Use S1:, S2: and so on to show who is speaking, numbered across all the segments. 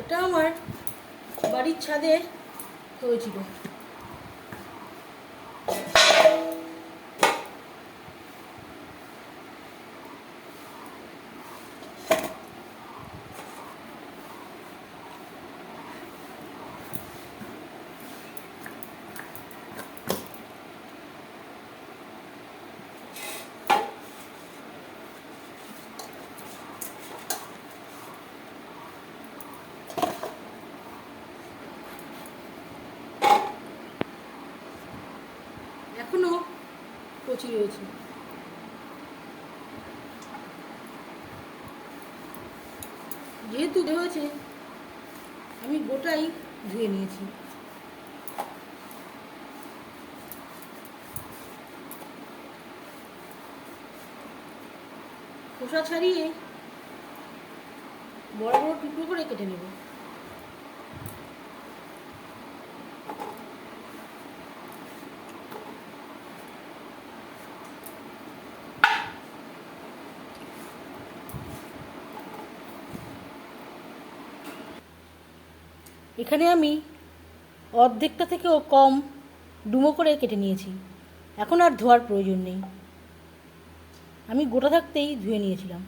S1: এটা আমার বাড়ির ছাদে হয়েছিল। এখনও কচি রয়েছে। যেহেতু হয়েছে আমি গোটাই ধুয়ে নিয়েছি। খোসা ছাড়িয়ে বড় বড় টুকরো করে কেটে নেব। এখানে আমি অর্ধেকটা থেকেও কম ডুমো করে কেটে নিয়েছি। এখন আর ধোয়ার প্রয়োজন নেই। আমি গোটা থাকতেই ধুয়ে নিয়েছিলাম।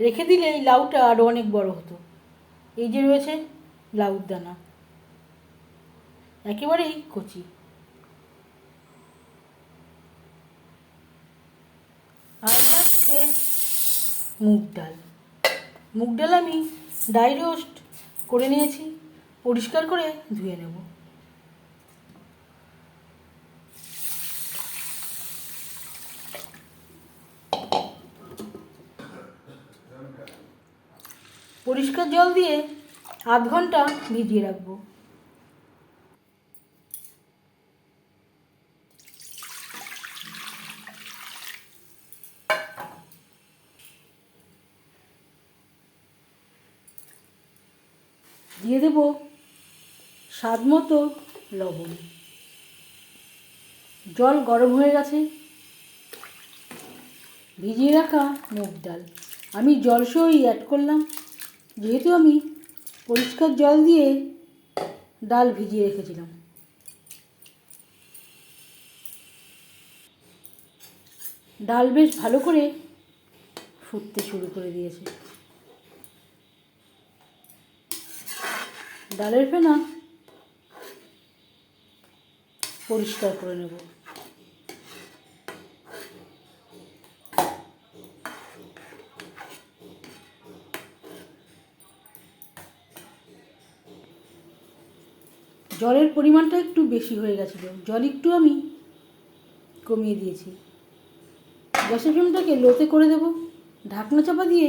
S1: রেখে দিলে এই লাউটা আরও অনেক বড় হতো। এই যে রয়েছে লাউর দানা। একেবারেই কচি। আর যাচ্ছে মুগ ডাল। মুগ ডাল আমি ডাই রোস্ট করে নিয়েছি, পরিষ্কার করে ধুয়ে নেব। পরিষ্কার জল দিয়ে আধ ঘণ্টা ভিজিয়ে রাখব। দিয়ে দেব স্বাদ মতো লবণ। জল গরম হয়ে গেছে। ভিজিয়ে রাখা মুগ ডাল। আমি জল সহই অ্যাড করলাম। যেহেতু আমি পরিষ্কার জল দিয়ে ডাল ভিজিয়ে রেখেছিলাম। ডাল বেশ ভালো করে ফুটতে শুরু করে দিয়েছে। ডালের ফেনা পরিষ্কার করে নেব। জলের পরিমাণটা একটু বেশি হয়ে গেছিল। জল একটু আমি কমিয়ে দিয়েছি। গ্যাসের ফ্লেমটাকে লোতে করে দেব। ঢাকনা চাপা দিয়ে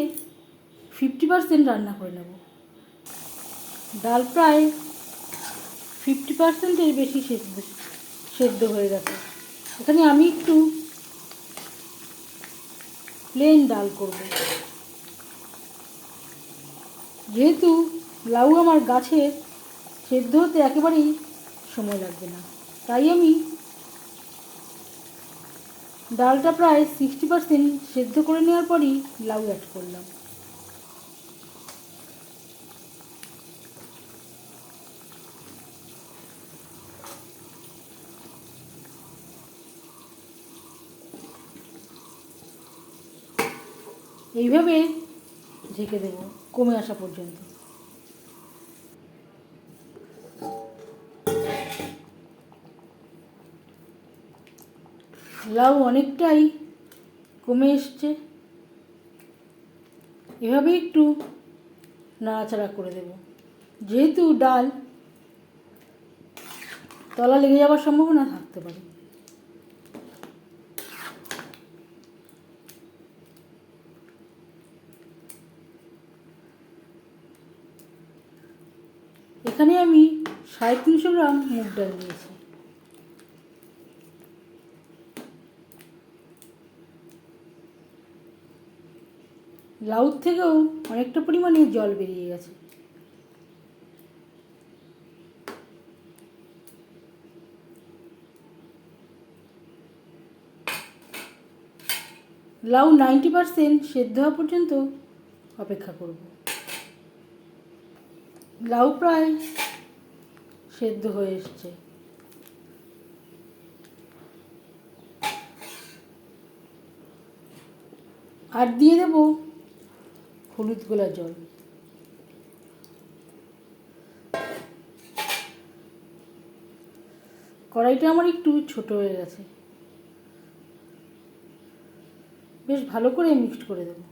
S1: ফিফটি পার্সেন্ট রান্না করে নেব। ডাল প্রায় ফিফটি পার্সেন্টের বেশি সেদ্ধ সেদ্ধ হয়ে গেছে। এখানে আমি একটু প্লেন ডাল করব। যেহেতু লাউ আমার গাছের সেদ্ধ হতে একেবারেই সময় লাগবে না, তাই আমি ডালটা প্রায় সিক্সটি পার্সেন্ট সেদ্ধ করে নেওয়ার পরই লাউ অ্যাড করলাম। এইভাবে ঢেকে দেবো, কমে আসা পর্যন্ত। লাউ অনেকটাই কমে এসছে। এভাবে একটু নাড়াচাড়া করে দেব। যেহেতু ডাল, তলা লেগে যাওয়ার সম্ভাবনা থাকতে পারে। এখানে আমি সাড়ে তিনশো গ্রাম মুগ ডাল নিয়েছি। লাউর থেকেও অনেকটা পরিমাণে জল বেরিয়ে গেছে। লাউ নাইনটি পারসেন্ট সেদ্ধ হওয়া পর্যন্ত অপেক্ষা করব। লাউ প্রায় সেদ্ধ হয়ে এসছে। আর দিয়ে দেব হলুদ গোলা জল। কড়াইটা আমার একটু ছোট হয়ে গেছে। বেশ ভালো করে মিক্সড করে দেবো।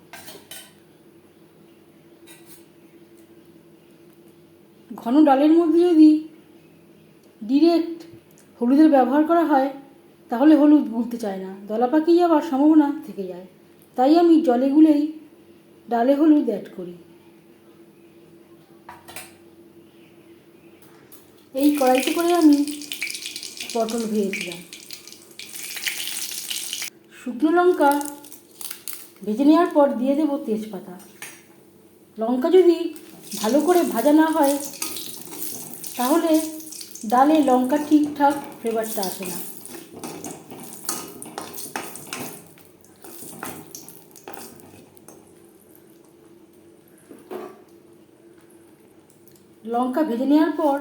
S1: ঘন ডালের মধ্যে যদি ডিরেক্ট হলুদের ব্যবহার করা হয়, তাহলে হলুদ গুলতে চায় না। দলা পাকিয়ে যাওয়ার সম্ভাবনা থেকে যায়। তাই আমি জলে গুলেই ডালে হলুদ অ্যাড করি। এই কড়াইতে করে আমি পটল ভেজেছিলাম শুকনো লঙ্কা ভেজে নেওয়ার পর দিয়ে দেবো তেজপাতা। লঙ্কা যদি ভালো করে ভাজা না হয় তাহলে ডালে লঙ্কা ঠিকঠাক ফ্লেভারটা আসে না। লঙ্কা ভেজে নেওয়ার পর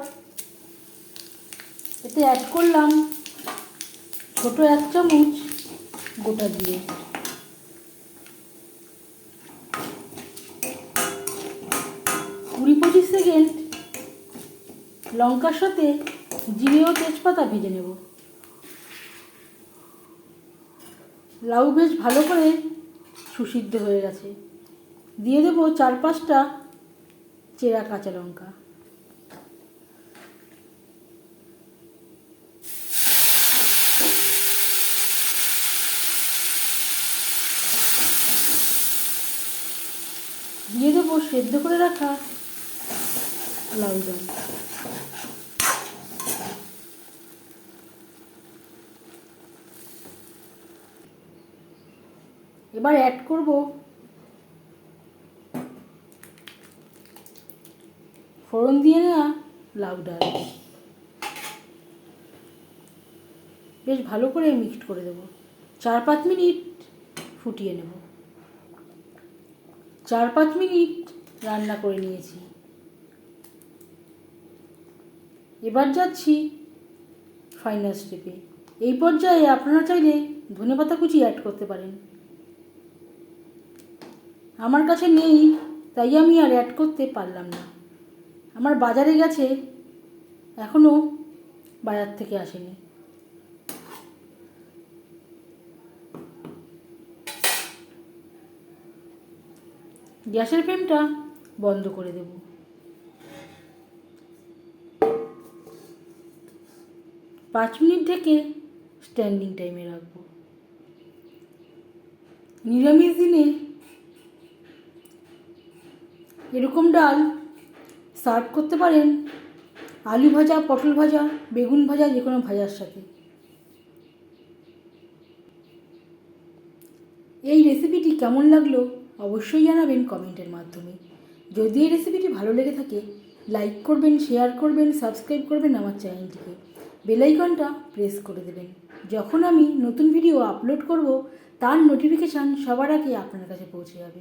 S1: এতে অ্যাড করলাম ছোট এক চামচ গোটা দিয়ে। লঙ্কার সাথে জিরে ও তেজপাতা ভেজে নেব। লাউ বেশ ভালো করে সুসিদ্ধ হয়ে গেছে। দিয়ে দেব চার পাঁচটা চেরা কাঁচা লঙ্কা। দিয়ে দেবো সেদ্ধ করে রাখা লাউ ডাল এবার অ্যাড করব ফোড়ন দিয়ে নেওয়া লাউ ডাল। বেশ ভালো করে মিক্সড করে দেবো। চার পাঁচ মিনিট ফুটিয়ে নেব। চার পাঁচ মিনিট রান্না করে নিয়েছি। এবার যাচ্ছি ফাইনাল স্টেপে এই পর্যায়ে আপনারা চাইলে ধনেপাতা কুচি অ্যাড করতে পারেন। আমার কাছে নেই, তাই আমি আর অ্যাড করতে পারলাম না। আমার বাজারে গেছে এখনও বাজার থেকে আসেনি। গ্যাসের ফ্লেমটা বন্ধ করে দেব। পাঁচ মিনিট থেকে স্ট্যান্ডিং টাইমে রাখব। নিরামিষ দিনে এরকম ডাল সার্ভ করতে পারেন আলু ভাজা, পটল ভাজা, বেগুন ভাজা, যে কোনো ভাজার সাথে। এই রেসিপিটি কেমন লাগল অবশ্যই জানাবেন কমেন্টের মাধ্যমে। যদি এই রেসিপিটি ভালো লেগে থাকে লাইক করবেন শেয়ার করবেন সাবস্ক্রাইব করবেন আমার চ্যানেলটিকে বেলাইকনটা প্রেস করে দেবেন। যখন আমি নতুন ভিডিও আপলোড করব, তার নোটিফিকেশান সবার আগে আপনার কাছে পৌঁছে যাবে।